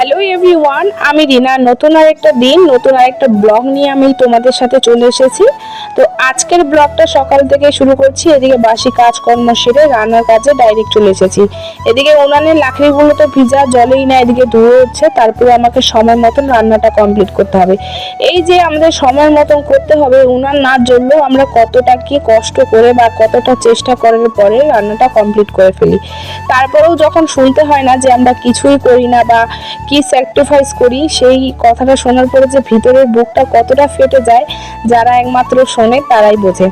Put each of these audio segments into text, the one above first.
Hello everyone আমি রিনা। নতুন আর একটা দিন, নতুন আর একটা ব্লগ নিয়ে আমি তোমাদের সাথে চলে এসেছি। তো আজকের ব্লগটা সকাল থেকে শুরু করছি, এদিকে বাসি কাজকর্ম সেরে রান্নার কাজে ডাইরেক্ট চলে এসেছি। এদিকে উনানের লাকড়িগুলো তো ভিজা, জলেই না এদিকে ধুয়ে হচ্ছে তারপরে আমাকে সময় মতন রান্নাটা কমপ্লিট করতে হবে। এই যে আমাদের সময় মতন করতে হবে, উনান না জ্বললেও আমরা কতটা কি কষ্ট করে বা কতটা চেষ্টা করার পরে রান্নাটা কমপ্লিট করে ফেলি। তারপরেও যখন শুনতে হয় না যে আমরা কিছুই করি না বা কি স্যাক্রিফাইস করি, সেই কথাটা শোনার পরে যে ভিতরের বুকটা কতটা ফেটে যায়, যারা একমাত্র শোনে তারাই বোঝে।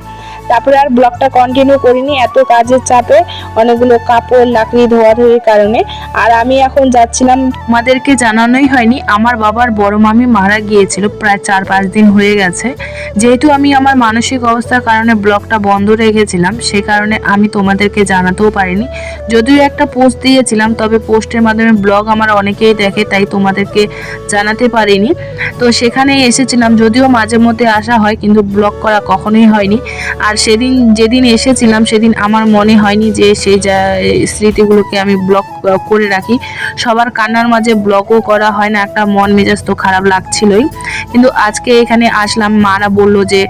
তারপরে আর ব্লগটা কন্টিনিউ করিনি, এত কাজের চাপে অনেকগুলো কাপড়, লাকড়ি, ধোয়াধুয়ির কারণে। আর আমি এখন যাচ্ছিলাম আমাদেরকে জানানোই হয়নি, আমার বাবার বড় মামি মারা গিয়েছিল প্রায় চার পাঁচ দিন হয়ে গেছে। যেহেতু আমি আমার মানসিক অবস্থার কারণে ব্লগটা বন্ধ রেখেছিলাম, সে কারণে আমি তোমাদেরকে জানাতেও পারিনি। যদিও একটা পোস্ট দিয়েছিলাম, তবে পোস্টের মাধ্যমে ব্লগ আমার অনেকেই দেখে, তাই তোমাদেরকে জানাতে পারিনি। তো সেখানে এসেছিলাম, যদিও মাঝে মধ্যে আসা হয়, কিন্তু ব্লগ করা কখনোই হয়নি। আর সেদিন, যেদিন এসেছিলাম, সেদিন আমার মনে হয়নি যে সেই যা- স্মৃতিগুলোকে আমি ব্লগ করে রাখি। সবার কান্নার মাঝে ব্লগও করা হয় না, একটা মন মেজাজ তো খারাপ লাগছিলই। কিন্তু আজকে এখানে আসলাম, মারা বলল যে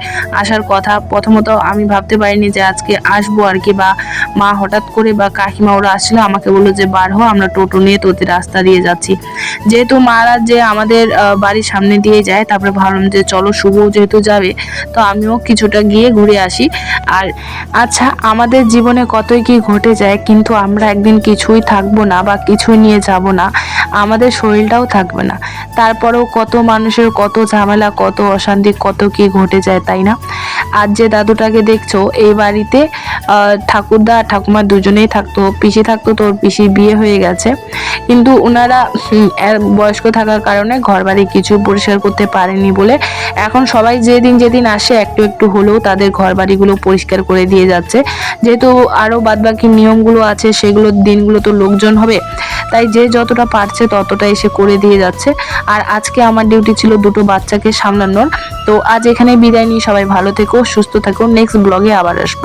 আসার কথা। প্রথমত আমি ভাবতে পারিনি যে আজকে আসব আর কি, বা মা হঠাৎ করে বা কাকিমা ওরা আসলো আমাকে বলল যে বার হো, আমরা টোটো নিয়ে তোদের রাস্তা দিয়ে যাচ্ছি। যেহেতু মারা যে আমাদের বাড়ির সামনে দিয়ে যায়, তারপরে ভাবলাম যে চলো শুভ যেহেতু যাবে, তো আমিও কিছুটা গিয়ে ঘুরে আসি। আর আচ্ছা আমাদের জীবনে কতই কি ঘটে যায়, কিন্তু আমরা একদিন কিছুই থাকব না বা কিছুই নিয়ে যাব না। আমাদের শরীরটাও থাকবে না। তারপরেও কত মানুষের কত ঝামেলা, কত অশান্তি, কত কি ঘটে যায়, তাই না? আর যে দাদুটাকে দেখছ, এই বাড়িতে ঠাকুরদা ঠাকুমা দুজনেই থাকতো। পিসি থাকতো তোর পিসি বিয়ে হয়ে গেছে। কিন্তু ওনারা বয়স্ক থাকার কারণে ঘর বাড়ি কিছু পরিষ্কার করতে পারেনি বলে এখন সবাই যেদিন যেদিন আসে, একটু একটু হলেও তাদের ঘর বাড়িগুলো পরিষ্কার করে দিয়ে যাচ্ছে। যেহেতু আরও বাদবাকি নিয়মগুলো আছে, সেগুলোর দিনগুলো তো লোকজন হবে। তাই যে যতটা পারছে ততটা এসে করে দিয়ে যাচ্ছে। আর আজকে আমার ডিউটি ছিল দুটো বাচ্চাকে সামলানোর। তো আজ এখানে বিদায় নিয়ে সবাই ভালো থেকো, সুস্থ থেকো। নেক্সট ব্লগে আবার আসব।